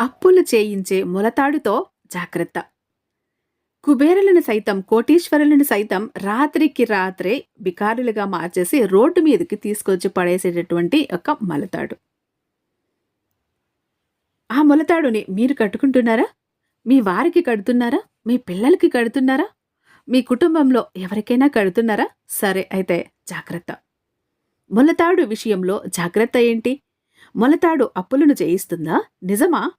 అప్పులు చేయించే మొలతాడుతో జాగ్రత్త. కుబేరులను సైతం కోటీశ్వరులను సైతం రాత్రికి రాత్రే బికారులుగా మార్చేసి రోడ్డు మీదకి తీసుకొచ్చి పడేసేటటువంటి ఒక మొలతాడు. ఆ మొలతాడుని మీరు కట్టుకుంటున్నారా? మీ వారికి కడుతున్నారా? మీ పిల్లలకి కడుతున్నారా? మీ కుటుంబంలో ఎవరికైనా కడుతున్నారా? సరే అయితే జాగ్రత్త. మొలతాడు విషయంలో జాగ్రత్త ఏంటి? మొలతాడు అప్పులను చేయిస్తుందా? నిజమా?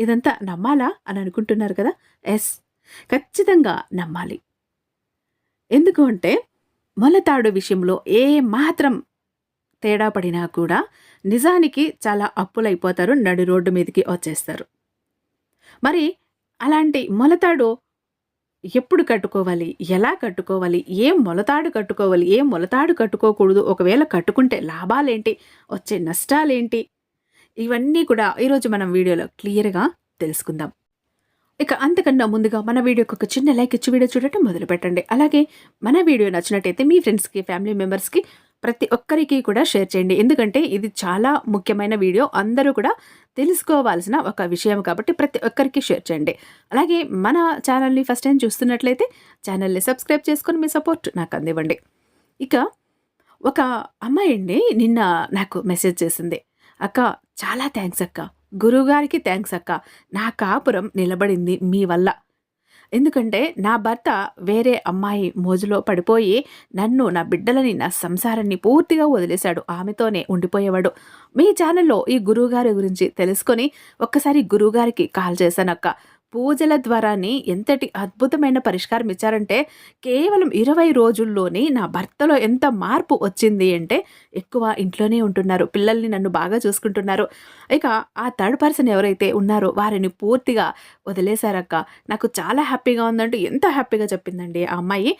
ఇదంతా నమ్మాలా అని అనుకుంటున్నారు కదా? ఎస్. ఖచ్చితంగా నమ్మాలి. ఎందుకు అంటే మొలతాడు విషయంలో ఏ మాత్రం తేడా పడినా కూడా నిజానికి చాలా అప్పులైపోతారు నడి రోడ్డు మీదకి వచ్చేస్తారు. మరి అలాంటి మొలతాడు ఎప్పుడు కట్టుకోవాలి? ఎలా కట్టుకోవాలి? ఏం మొలతాడు కట్టుకోవాలి? ఏం మొలతాడు కట్టుకోకూడదు? ఒకవేళ కట్టుకుంటే లాభాలేంటి? వచ్చే నష్టాలేంటి? ఇవన్నీ కూడా ఈరోజు మనం వీడియోలో క్లియర్గా తెలుసుకుందాం. ఇక అంతకన్నా ముందుగా మన వీడియోకి ఒక చిన్న లైక్ ఇచ్చి వీడియో చూడటం మొదలు పెట్టండి అలాగే మన వీడియో నచ్చినట్టయితే మీ ఫ్రెండ్స్కి ఫ్యామిలీ మెంబర్స్కి ప్రతి ఒక్కరికి కూడా షేర్ చేయండి. ఎందుకంటే ఇది చాలా ముఖ్యమైన వీడియో. అందరూ కూడా తెలుసుకోవాల్సిన ఒక విషయం కాబట్టి ప్రతి ఒక్కరికి షేర్ చేయండి. అలాగే మన ఛానల్ని ఫస్ట్ టైం చూస్తున్నట్లయితే ఛానల్ని సబ్స్క్రైబ్ చేసుకొని మీ సపోర్ట్ నాకు అందివ్వండి. ఇక ఒక అమ్మాయి అండి నిన్న నాకు మెసేజ్ చేసింది. అక్క చాలా థ్యాంక్స్ అక్క. గురువుగారికి థ్యాంక్స్ అక్క. నా కాపురం నిలబడింది మీ వల్ల. ఎందుకంటే నా భర్త వేరే అమ్మాయి మోజులో పడిపోయి నన్ను నా బిడ్డలని నా సంసారాన్ని పూర్తిగా వదిలేశాడు. ఆమెతోనే ఉండిపోయేవాడు. మీ ఛానల్లో ఈ గురువుగారి గురించి తెలుసుకొని ఒక్కసారి గురువుగారికి కాల్ చేశానక్క. పూజల ద్వారాని ఎంతటి అద్భుతమైన పరిష్కారం ఇచ్చారంటే కేవలం ఇరవై రోజుల్లోనే నా భర్తలో ఎంత మార్పు వచ్చింది అంటే ఎక్కువ ఇంట్లోనే ఉంటున్నారు. పిల్లల్ని నన్ను బాగా చూసుకుంటున్నారు. ఇక ఆ థర్డ్ పర్సన్ ఎవరైతే ఉన్నారో వారిని పూర్తిగా వదిలేశారక్క. నాకు చాలా హ్యాపీగా ఉందంటూ ఎంత హ్యాపీగా చెప్పిందండి ఆ అమ్మాయి.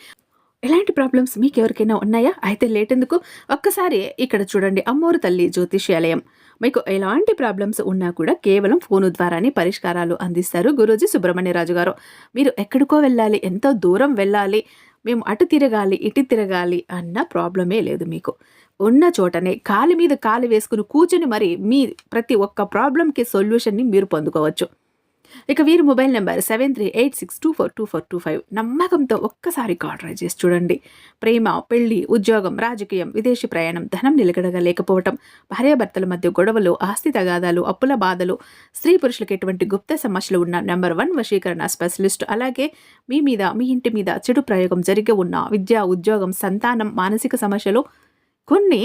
ఎలాంటి ప్రాబ్లమ్స్ మీకు ఎవరికైనా ఉన్నాయా? అయితే లేట్ ఎందుకు ఒక్కసారి ఇక్కడ చూడండి అమ్మోరు తల్లి జ్యోతిష్యాలయం. మీకు ఎలాంటి ప్రాబ్లమ్స్ ఉన్నా కూడా కేవలం ఫోను ద్వారానే పరిష్కారాలు అందిస్తారు గురూజీ సుబ్రహ్మణ్యరాజు గారు. మీరు ఎక్కడికో వెళ్ళాలి ఎంతో దూరం వెళ్ళాలి మేము అటు తిరగాలి ఇటు తిరగాలి అన్న ప్రాబ్లమే లేదు మీకు. ఉన్న చోటనే కాలి మీద కాలు వేసుకుని కూర్చుని మరి మీ ప్రతి ఒక్క ప్రాబ్లంకి సొల్యూషన్ని మీరు పొందుకోవచ్చు. ఇక వీరి mobile number seven three eight six two four two four two five నమ్మకంతో ఒక్కసారి కాల్ ట్రై చేసి చూడండి. ప్రేమ పెళ్ళి ఉద్యోగం రాజకీయం విదేశీ ప్రయాణం ధనం నిలకడగా లేకపోవటం భార్యాభర్తల మధ్య గొడవలు ఆస్తి తగాదాలు అప్పుల బాధలు స్త్రీ పురుషులకు ఎటువంటి గుప్త సమస్యలు ఉన్న నెంబర్ వన్ వశీకరణ స్పెషలిస్ట్ అలాగే మీ మీద మీ ఇంటి మీద చెడు ప్రయోగం జరిగి ఉన్న విద్య ఉద్యోగం సంతానం మానసిక సమస్యలు కొన్ని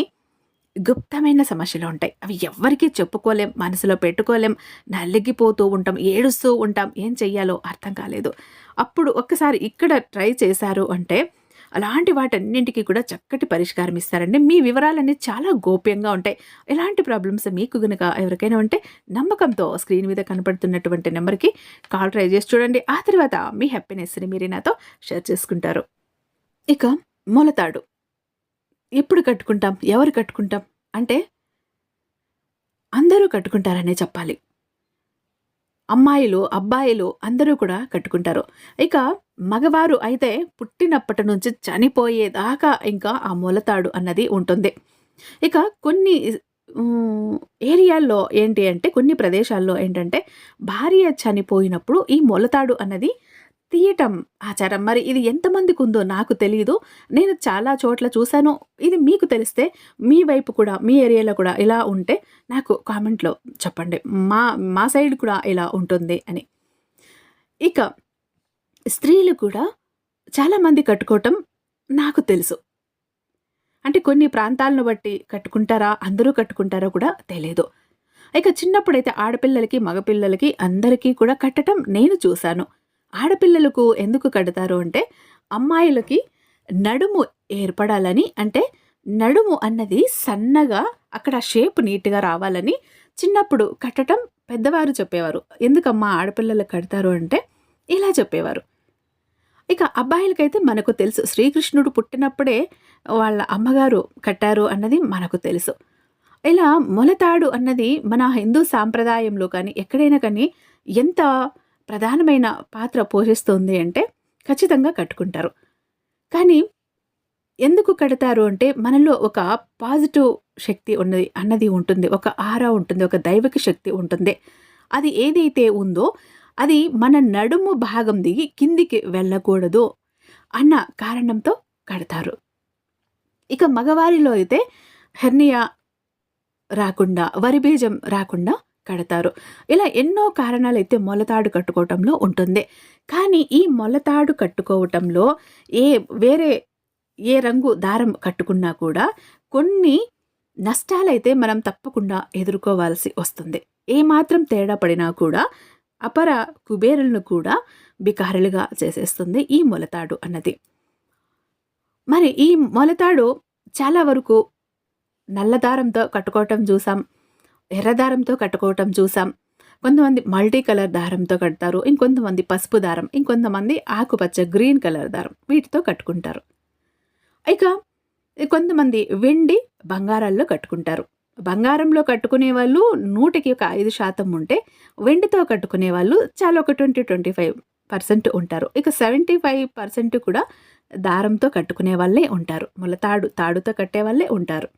గుప్తమైన సమస్యలు ఉంటాయి. అవి ఎవ్వరికీ చెప్పుకోలేం మనసులో పెట్టుకోలేం. నలిగిపోతూ ఉంటాం ఏడుస్తూ ఉంటాం. ఏం చెయ్యాలో అర్థం కాలేదు. అప్పుడు ఒక్కసారి ఇక్కడ ట్రై చేశారు అంటే అలాంటి వాటన్నింటికి కూడా చక్కటి పరిష్కారం ఇస్తారండి. మీ వివరాలన్నీ చాలా గోప్యంగా ఉంటాయి. ఎలాంటి ప్రాబ్లమ్స్ మీకు గనుక ఎవరికైనా ఉంటే నమ్మకంతో స్క్రీన్ మీద కనపడుతున్నటువంటి నెంబర్కి కాల్ ట్రై చేసి చూడండి. ఆ తర్వాత మీ హ్యాపీనెస్ని మీరే నాతో షేర్ చేసుకుంటారు. ఇక మొలతాడు. ఎప్పుడు కట్టుకుంటాం? ఎవరు కట్టుకుంటాం? అంటే అందరూ కట్టుకుంటారనే చెప్పాలి. అమ్మాయిలు అబ్బాయిలు అందరూ కూడా కట్టుకుంటారు. ఇక మగవారు అయితే పుట్టినప్పటి నుంచి చనిపోయేదాకా ఇంకా ఆ మొలతాడు అన్నది ఉంటుంది. ఇక కొన్ని ఏరియాల్లో ఏంటి అంటే కొన్ని ప్రదేశాల్లో ఏంటంటే భార్య చనిపోయినప్పుడు ఈ మొలతాడు అన్నది తీయటం ఆచారం. మరి ఇది ఎంతమందికి ఉందో నాకు తెలియదు నేను చాలా చోట్ల చూశాను. ఇది మీకు తెలిస్తే మీ వైపు కూడా మీ ఏరియాలో కూడా ఇలా ఉంటే నాకు కామెంట్లో చెప్పండి. మా మా సైడ్ కూడా ఇలా ఉంటుంది అని. ఇక స్త్రీలు కూడా చాలామంది కట్టుకోవటం నాకు తెలుసు. అంటే కొన్ని ప్రాంతాలను బట్టి కట్టుకుంటారా అందరూ కట్టుకుంటారో కూడా తెలియదు ఇక చిన్నప్పుడైతే ఆడపిల్లలకి మగపిల్లలకి అందరికీ కూడా కట్టడం నేను చూశాను. ఆడపిల్లలకు ఎందుకు కడతారు అంటే అమ్మాయిలకి నడుము ఏర్పడాలని అంటే నడుము అన్నది సన్నగా అక్కడ షేప్ నీట్గా రావాలని చిన్నప్పుడు కట్టడం పెద్దవారు చెప్పేవారు. ఎందుకమ్మా ఆడపిల్లలు కడతారు అంటే ఇలా చెప్పేవారు. ఇక అబ్బాయిలకైతే మనకు తెలుసు. శ్రీకృష్ణుడు పుట్టినప్పుడే వాళ్ళ అమ్మగారు కట్టారు అన్నది మనకు తెలుసు. ఇలా మొలతాడు అన్నది మన హిందూ సాంప్రదాయంలో కానీ ఎక్కడైనా కానీ ఎంత ప్రధానమైన పాత్ర పోషిస్తుంది అంటే ఖచ్చితంగా కట్టుకుంటారు. కానీ ఎందుకు కడతారు అంటే మనలో ఒక పాజిటివ్ శక్తి ఉన్నది అన్నది ఉంటుంది ఒక ఆరా ఉంటుంది ఒక దైవిక శక్తి ఉంటుంది. అది ఏదైతే ఉందో అది మన నడుము భాగం దిగి కిందికి వెళ్ళకూడదు అన్న కారణంతో కడతారు. ఇక మగవారిలో అయితే హెర్నియా రాకుండా వరి బీజం రాకుండా కడతారు. ఇలా ఎన్నో కారణాలు అయితే మొలతాడు కట్టుకోవటంలో ఉంటుంది. కానీ ఈ మొలతాడు కట్టుకోవటంలో ఏ వేరే ఏ రంగు దారం కట్టుకున్నా కూడా కొన్ని నష్టాలైతే మనం తప్పకుండా ఎదుర్కోవాల్సి వస్తుంది. ఏమాత్రం తేడా పడినా కూడా అపర కుబేరులను కూడా బికారులుగా చేసేస్తుంది ఈ మొలతాడు అన్నది. మరి ఈ మొలతాడు చాలా వరకు నల్లదారంతో కట్టుకోవటం చూసాం. ఎర్ర దారంతో కట్టుకోవటం చూసాం. కొంతమంది మల్టీ కలర్ దారంతో కడతారు ఇంకొంతమంది పసుపు దారం ఇంకొంతమంది ఆకుపచ్చ గ్రీన్ కలర్ దారం వీటితో కట్టుకుంటారు. ఇక కొంతమంది వెండి బంగారాల్లో కట్టుకుంటారు. బంగారంలో కట్టుకునే వాళ్ళు నూటికి ఒక ఐదు శాతం ఉంటే వెండితో కట్టుకునే వాళ్ళు చాలా ఒక ట్వంటీ ట్వంటీ ఫైవ్ పర్సెంట్ ఉంటారు. ఇక సెవెంటీ ఫైవ్ పర్సెంట్ కూడా దారంతో కట్టుకునే వాళ్ళే ఉంటారు. ములతాడు తాడుతో కట్టే వాళ్ళే ఉంటారు.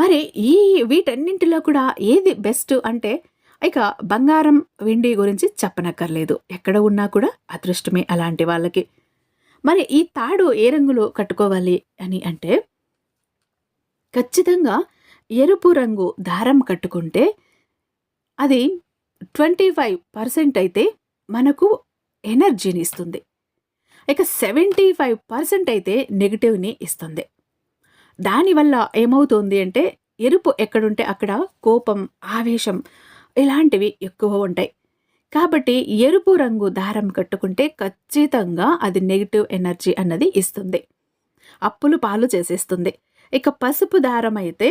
మరి ఈ వీటన్నింటిలో కూడా ఏది బెస్ట్ అంటే ఇక బంగారం వెండి గురించి చెప్పనక్కర్లేదు. ఎక్కడ ఉన్నా కూడా అదృష్టమే అలాంటి వాళ్ళకి. మరి ఈ తాడు ఏ రంగులో కట్టుకోవాలి అని అంటే ఖచ్చితంగా ఎరుపు రంగు దారం కట్టుకుంటే అది ట్వంటీ ఫైవ్ పర్సెంట్ అయితే మనకు ఎనర్జీని ఇస్తుంది. ఇక సెవెంటీ ఫైవ్ పర్సెంట్ అయితే నెగిటివ్ని ఇస్తుంది. దానివల్ల ఏమవుతుంది అంటే ఎరుపు ఎక్కడుంటే అక్కడ కోపం ఆవేశం ఇలాంటివి ఎక్కువ ఉంటాయి. కాబట్టి ఎరుపు రంగు దారం కట్టుకుంటే ఖచ్చితంగా అది నెగిటివ్ ఎనర్జీ అన్నది ఇస్తుంది. అప్పులు పాలు చేసేస్తుంది. ఇక పసుపు దారం అయితే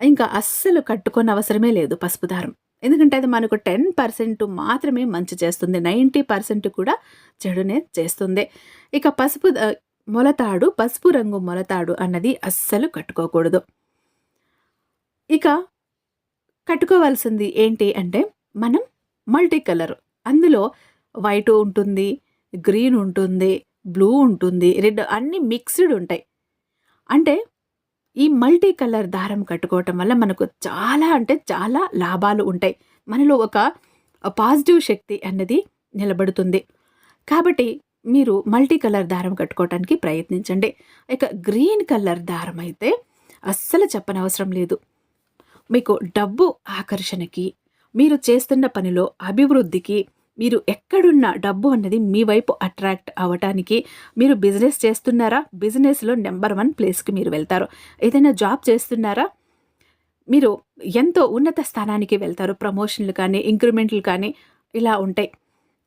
ఇంకా అస్సలు కట్టుకొని అవసరమే లేదు పసుపు దారం. ఎందుకంటే అది మనకు టెన్ పర్సెంట్ మాత్రమే మంచి చేస్తుంది. నైంటీ పర్సెంట్ కూడా చెడునే చేస్తుంది. ఇక పసుపు మొలతాడు పసుపు రంగు మొలతాడు అన్నది అస్సలు కట్టుకోకూడదు. ఇక కట్టుకోవాల్సింది ఏంటి అంటే మనం మల్టీ కలర్ అందులో వైట్ ఉంటుంది గ్రీన్ ఉంటుంది బ్లూ ఉంటుంది రెడ్ అన్ని మిక్స్డ్ ఉంటాయి. అంటే ఈ మల్టీ కలర్ దారం కట్టుకోవటం వల్ల మనకు చాలా అంటే చాలా లాభాలు ఉంటాయి. మనలో ఒక పాజిటివ్ శక్తి అన్నది నిలబడుతుంది. కాబట్టి మీరు మల్టీ కలర్ దారం కట్టుకోవటానికి ప్రయత్నించండి. ఇక గ్రీన్ కలర్ దారం అయితే అస్సలు చెప్పనవసరం లేదు. మీకు డబ్బు ఆకర్షణకి మీరు చేస్తున్న పనిలో అభివృద్ధికి మీరు ఎక్కడున్న డబ్బు అన్నది మీ వైపు అట్రాక్ట్ అవ్వటానికి మీరు బిజినెస్ చేస్తున్నారా? బిజినెస్లో నెంబర్ వన్ ప్లేస్కి మీరు వెళ్తారు. ఏదైనా జాబ్ చేస్తున్నారా? మీరు ఎంతో ఉన్నత స్థానానికి వెళ్తారు. ప్రమోషన్లు కానీ ఇంక్రిమెంట్లు కానీ ఇలా ఉంటాయి.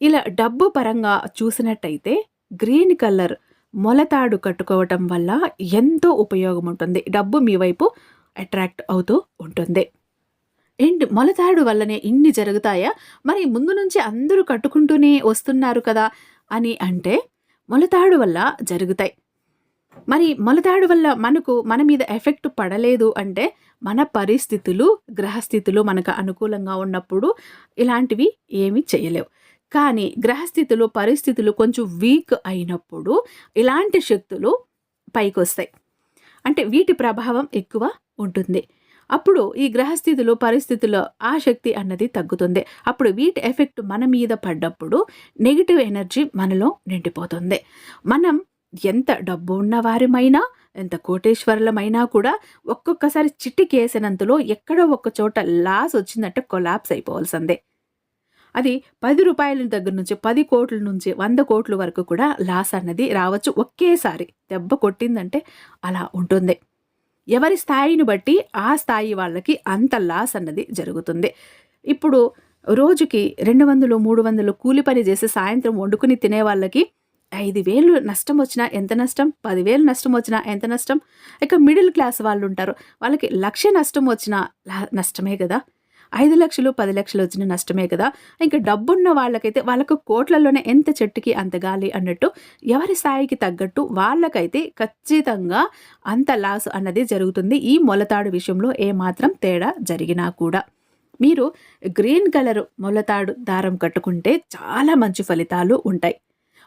ఇలా డబ్బు పరంగా చూసినట్టయితే గ్రీన్ కలర్ మొలతాడు కట్టుకోవటం వల్ల ఎంతో ఉపయోగం ఉంటుంది. డబ్బు మీ వైపు అట్రాక్ట్ అవుతూ ఉంటుంది. అండ్ మొలతాడు వల్లనే ఇన్ని జరుగుతాయా? మరి ముందు నుంచి అందరూ కట్టుకుంటూనే వస్తున్నారు కదా అని అంటే మొలతాడు వల్ల జరుగుతాయి. మరి మొలతాడు వల్ల మనకు మన మీద ఎఫెక్ట్ పడలేదు అంటే మన పరిస్థితులు గ్రహస్థితులు మనకు అనుకూలంగా ఉన్నప్పుడు ఇలాంటివి ఏమీ చేయలేవు. కానీ గ్రహస్థితులు పరిస్థితులు కొంచెం వీక్ అయినప్పుడు ఇలాంటి శక్తులు పైకి వస్తాయి అంటే వీటి ప్రభావం ఎక్కువ ఉంటుంది. అప్పుడు ఈ గ్రహస్థితిలో పరిస్థితుల్లో ఆ శక్తి అన్నది తగ్గుతుంది. అప్పుడు వీటి ఎఫెక్ట్ మన మీద పడ్డప్పుడు నెగిటివ్ ఎనర్జీ మనలో నిండిపోతుంది. మనం ఎంత డబ్బు ఉన్నవారిమైనా ఎంత కోటేశ్వరులమైనా కూడా ఒక్కొక్కసారి చిట్టికేసినంతలో ఎక్కడో ఒక్క చోట లాస్ వచ్చిందంటే కొలాప్స్ అయిపోవాల్సిందే. అది పది రూపాయల దగ్గర నుంచి పది కోట్ల నుంచి వంద కోట్ల వరకు కూడా లాస్ అన్నది రావచ్చు ఒకేసారి. దెబ్బ కొట్టిందంటే అలా ఉంటుంది. ఎవరి స్థాయిని బట్టి ఆ స్థాయి వాళ్ళకి అంత లాస్ అన్నది జరుగుతుంది. ఇప్పుడు రోజుకి రెండు వందలు మూడు వందలు కూలి పని చేసి సాయంత్రం వండుకుని తినే వాళ్ళకి ఐదు వేలు నష్టం వచ్చినా ఎంత నష్టం? పదివేలు నష్టం వచ్చినా ఎంత నష్టం? ఇక మిడిల్ క్లాస్ వాళ్ళు ఉంటారు. వాళ్ళకి లక్ష నష్టం వచ్చినా నష్టమే కదా. ఐదు లక్షలు పది లక్షలు వచ్చిన నష్టమే కదా. ఇంకా డబ్బున్న వాళ్ళకైతే వాళ్ళకు కోట్లలోనే ఎంత చెట్టుకి అంత గాలి అన్నట్టు ఎవరి స్థాయికి తగ్గట్టు వాళ్ళకైతే ఖచ్చితంగా అంత లాస్ అన్నది జరుగుతుంది. ఈ మొలతాడు విషయంలో ఏమాత్రం తేడా జరిగినా కూడా. మీరు గ్రీన్ కలర్ మొలతాడు దారం కట్టుకుంటే చాలా మంచి ఫలితాలు ఉంటాయి.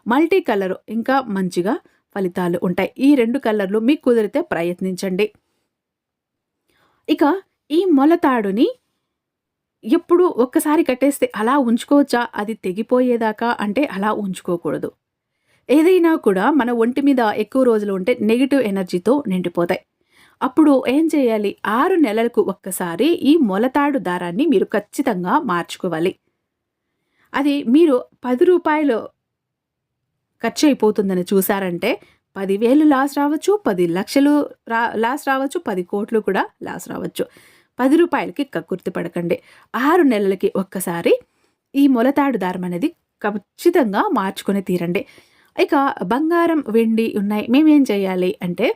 మల్టీ కలర్ ఇంకా మంచిగా ఫలితాలు ఉంటాయి. ఈ రెండు కలర్లు మీకు కుదిరితే ప్రయత్నించండి. ఇక ఈ మొలతాడుని ఎప్పుడు ఒక్కసారి కట్టేస్తే అలా ఉంచుకోవచ్చా? అది తెగిపోయేదాకా అంటే అలా ఉంచుకోకూడదు. ఏదైనా కూడా మన ఒంటి మీద ఎక్కువ రోజులు ఉంటే నెగిటివ్ ఎనర్జీతో నిండిపోతాయి. అప్పుడు ఏం చేయాలి? ఆరు నెలలకు ఒక్కసారి ఈ మొలతాడు దారాన్ని మీరు ఖచ్చితంగా మార్చుకోవాలి. అది మీరు రూ. 10 ఖర్చయిపోతుందని చూసారంటే పదివేలు లాస్ రావచ్చు, పది లక్షలు రా లాస్ రావచ్చు, పది కోట్లు కూడా లాస్ రావచ్చు. పది రూపాయలకి కక్కుర్తి పడకండి. 6 నెలలకి ఒక్కసారి ఈ మొలతాడు దారం అనేది ఖచ్చితంగా మార్చుకొని తీరండి. ఇక బంగారం, వెండి ఉన్నాయి. మేమేం చేయాలి అంటే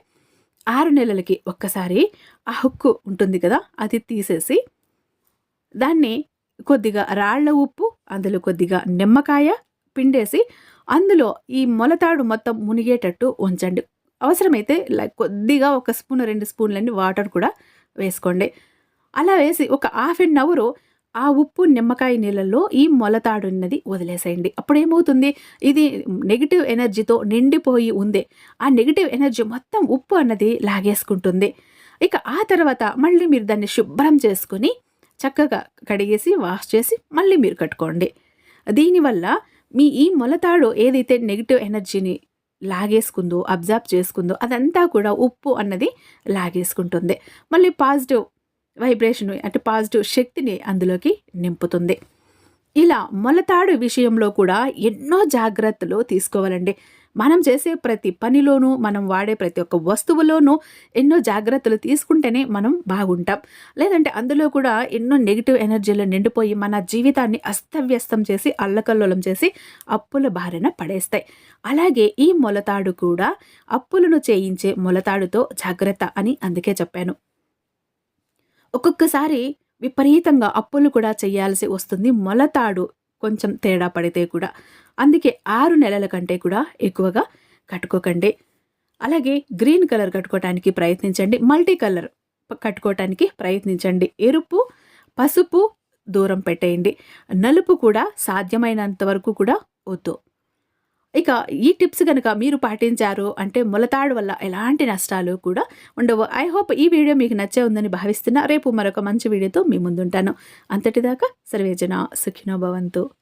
ఆరు నెలలకి ఒక్కసారి ఆ హుక్కు ఉంటుంది కదా! అది తీసేసి దాన్ని కొద్దిగా రాళ్ళ ఉప్పు, అందులో కొద్దిగా నిమ్మకాయ పిండేసి అందులో ఈ మొలతాడు మొత్తం మునిగేటట్టు ఉంచండి. అవసరమైతే లైక్ కొద్దిగా ఒక స్పూన్, రెండు స్పూన్లన్నీ వాటర్ కూడా వేసుకోండి. అలా వేసి ఒక హాఫ్ అన్ అవరు ఆ ఉప్పు, నిమ్మకాయ నీళ్ళల్లో ఈ మొలతాడున్నది వదిలేసేయండి వదిలేసేయండి. అప్పుడేమవుతుంది? ఇది నెగిటివ్ ఎనర్జీతో నిండిపోయి ఉంది. ఆ నెగిటివ్ ఎనర్జీ మొత్తం ఉప్పు అన్నది లాగేసుకుంటుంది. ఇక ఆ తర్వాత మళ్ళీ మీరు దాన్ని శుభ్రం చేసుకొని చక్కగా కడిగేసి, వాష్ చేసి మళ్ళీ మీరు కట్టుకోండి. దీనివల్ల మీ ఈ మొలతాడు ఏదైతే నెగిటివ్ ఎనర్జీని లాగేసుకుందో, అబ్జర్బ్ చేసుకుందో అదంతా కూడా ఉప్పు అన్నది లాగేసుకుంటుంది. మళ్ళీ పాజిటివ్ వైబ్రేషన్ అంటే పాజిటివ్ శక్తిని అందులోకి నింపుతుంది. ఇలా మొలతాడు విషయంలో కూడా ఎన్నో జాగ్రత్తలు తీసుకోవాలండి. మనం చేసే ప్రతి పనిలోనూ, మనం వాడే ప్రతి ఒక్క వస్తువులోనూ ఎన్నో జాగ్రత్తలు తీసుకుంటేనే మనం బాగుంటాం. లేదంటే అందులో కూడా ఎన్నో నెగిటివ్ ఎనర్జీలు నిండిపోయి మన జీవితాన్ని అస్తవ్యస్తం చేసి, అల్లకల్లోలం చేసి అప్పుల బారిన పడేస్తాయి. అలాగే ఈ మొలతాడు కూడా అప్పులను చేయించే మొలతాడుతో జాగ్రత్త అని అందుకే చెప్పాను. ఒక్కొక్కసారి విపరీతంగా అప్పులు కూడా చేయాల్సి వస్తుంది. మొలతాడు కొంచెం తేడా పడితే కూడా. అందుకే ఆరు నెలల కంటే కూడా ఎక్కువగా కట్టుకోకండి. అలాగే గ్రీన్ కలర్ కట్టుకోవటానికి ప్రయత్నించండి. మల్టీ కలర్ కట్టుకోవటానికి ప్రయత్నించండి. ఎరుపు, పసుపు దూరం పెట్టేయండి. నలుపు కూడా సాధ్యమైనంత వరకు కూడా వద్దు. ఇక ఈ టిప్స్ కనుక మీరు పాటించారు అంటే మొలతాడు వల్ల ఎలాంటి నష్టాలు కూడా ఉండవు. ఐ హోప్ ఈ వీడియో మీకు నచ్చే ఉందని భావిస్తున్నా. రేపు మరొక మంచి వీడియోతో మీ ముందుంటాను. అంతటిదాకా సర్వేజన సుఖినో భవంతు.